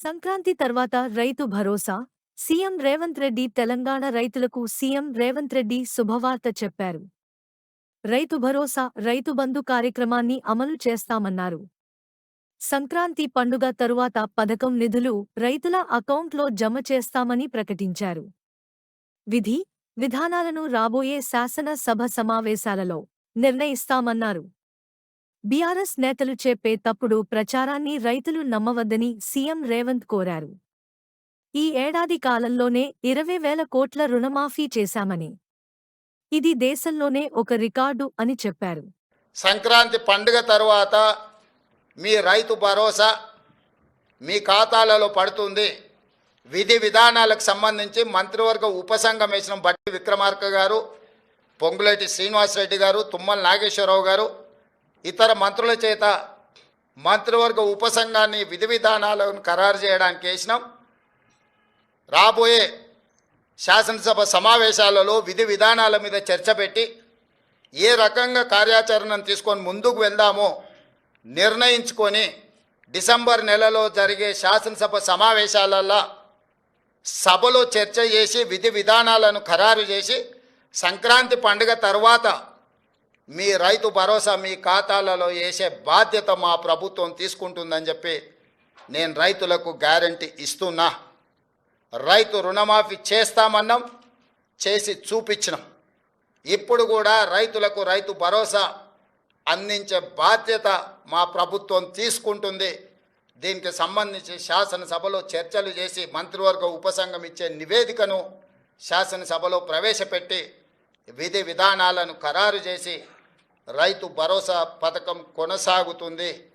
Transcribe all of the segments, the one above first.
సంక్రాంతి తర్వాత రైతు భరోసా. సీఎం రేవంత్ రెడ్డి తెలంగాణ రైతులకు సీఎం రేవంత్ రెడ్డి శుభవార్త చెప్పారు. రైతు భరోసా రైతు బంధు కార్యక్రమాన్ని అమలు చేస్తామన్నారు. సంక్రాంతి పండుగ తరువాత పథకం నిధులు రైతుల అకౌంట్లో జమ చేస్తామని ప్రకటించారు. విధి విధానాలను రాబోయే శాసన సభ సమావేశాలలో నిర్ణయిస్తామన్నారు. బీఆర్ఎస్ నేతలు చెప్పే తప్పుడు ప్రచారాన్ని రైతులు నమ్మవద్దని సీఎం రేవంత్ కోరారు. ఈ ఏడాది కాలంలోనే ఇరవై వేల కోట్ల రుణమాఫీ చేశామని. ఇది దేశంలోనే ఒక రికార్డు అని చెప్పారు. సంక్రాంతి పండుగ తరువాత మీ రైతు భరోసా మీ ఖాతాలలో పడుతుంది. విధి విధానాలకు సంబంధించి మంత్రివర్గ ఉపసంఘం వేసిన బట్టి విక్రమార్క గారు పొంగులేటి శ్రీనివాసరెడ్డి గారు తుమ్మల నాగేశ్వరరావు గారు ఇతర మంత్రుల చేత మంత్రివర్గ ఉపసంఘాన్ని విధి విధానాలను ఖరారు చేయడానికి వేసినాం. రాబోయే శాసనసభ సమావేశాలలో విధి విధానాల మీద చర్చ పెట్టి ఏ రకంగా కార్యాచరణను తీసుకొని ముందుకు వెళ్దామో నిర్ణయించుకొని డిసెంబర్ నెలలో జరిగే శాసనసభ సమావేశాలల్లో సభలో చర్చ చేసి విధి విధానాలను ఖరారు చేసి సంక్రాంతి పండుగ తర్వాత మీ రైతు భరోసా మీ ఖాతాలలో వేసే బాధ్యత మా ప్రభుత్వం తీసుకుంటుందని చెప్పి నేను రైతులకు గ్యారంటీ ఇస్తున్నా. రైతు రుణమాఫీ చేస్తామన్నాం చేసి చూపించినాం. ఇప్పుడు కూడా రైతులకు రైతు భరోసా అందించే బాధ్యత మా ప్రభుత్వం తీసుకుంటుంది. దీనికి సంబంధించి శాసనసభలో చర్చలు చేసి మంత్రివర్గ ఉపసంఘం ఇచ్చే నివేదికను శాసనసభలో ప్రవేశపెట్టి విధి విధానాలను ఖరారు చేసి రైతు భరోసా పథకం కొనసాగుతుంది.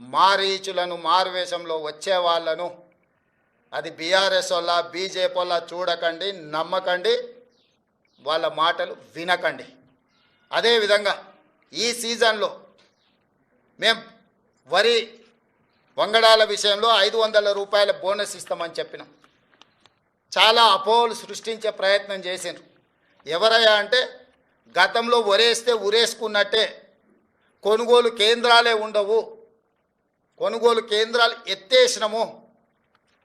మారీచులను మారువేషంలో వచ్చే వాళ్ళను అది బీఆర్ఎస్ వల్ల బీజేపీ వల్ల చూడకండి నమ్మకండి వాళ్ళ మాటలు వినకండి. అదేవిధంగా ఈ సీజన్లో మేం వరి వంగడాల విషయంలో ఐదు వందల రూపాయల బోనస్ ఇస్తామని చెప్పినాం. చాలా అపోహలు సృష్టించే ప్రయత్నం చేసిండ్రు. ఎవరయ్యా అంటే గతంలో ఒరేస్తే ఉరేసుకున్నట్టే కొనుగోలు కేంద్రాలే ఉండవు. కొనుగోలు కేంద్రాలు ఎత్తేసినము.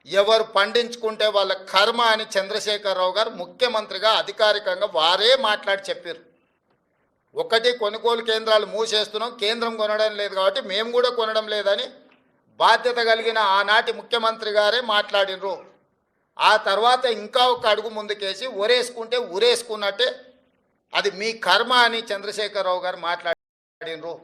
ఎవరు పండించుకుంటే వాళ్ళ కర్మ అని చంద్రశేఖరరావు గారు ముఖ్యమంత్రిగా అధికారికంగా వారే మాట్లాడి చెప్పారు. ఒకటి కొనుగోలు కేంద్రాలు మూసేస్తున్నాం కేంద్రం కొనడం లేదు కాబట్టి మేము కూడా కొనడం లేదని బాధ్యత కలిగిన ఆనాటి ముఖ్యమంత్రి గారే మాట్లాడినరు ఆ తర్వాత ఇంకా ఒక అడుగు ముందుకేసి ఉరేసుకుంటే ఉరేసుకున్నట్టే అది మీ కర్మ అని చంద్రశేఖరరావు గారు మాట్లాడినరు.